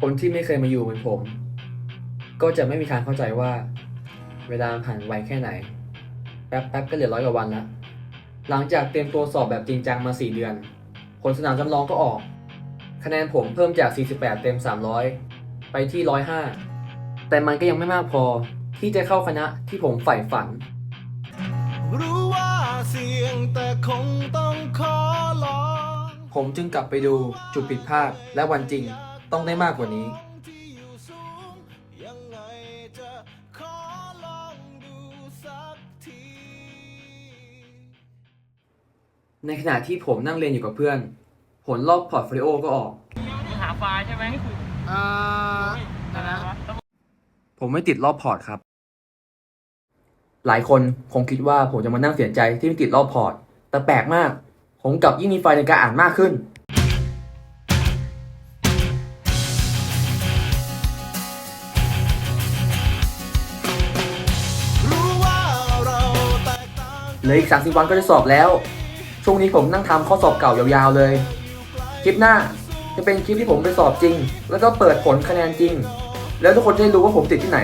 คนที่ไม่เคยมาอยู่เหมือนผม ก็จะไม่มีทางเข้าใจว่า เวลาผ่านไวแค่ไหน แป๊บแป๊บก็เหลือร้อยกว่าวันแล้วหลังจากเตรียมตัวสอบแบบจริงจังมา 4 เดือน ผลสนามจำลองก็ออก คะแนนผมเพิ่มจาก 48 เต็ม 300 ไปที่ 105 แต่มันก็ยังไม่มากพอที่จะเข้าคณะที่ผมใฝ่ฝัน รู้ว่าเสี่ยงแต่คงต้องขอลองผมจึงกลับไปดูจุดผิดพลาดและวันจริง ต้องได้มากกว่านี้ที่อยู่สูงยังไงจะขอลองดูสักทีในขณะที่ผมนั่งเรียนอยู่กับเพื่อน ผลรอบพอร์ตโฟลิโอก็ออก หาไฟล์ใช่ไหมอ่านะนะผมไม่ติดรอบพอร์ตครับ หลายคนคงคิดว่าผมจะมานั่งเสียใจที่ไม่ติดรอบพอร์ต แต่แปลกมาก ผมกลับยิ่งมีไฟในการอ่านมากขึ้น เหลืออีก 30 วันก็จะสอบแล้ว ช่วงนี้ผมนั่งทำข้อสอบเก่ายาวๆเลย คลิปหน้าจะเป็นคลิปที่ผมไปสอบจริง แล้วก็เปิดผลคะแนนจริง แล้วทุกคนจะได้รู้ว่าผมติดที่ไหน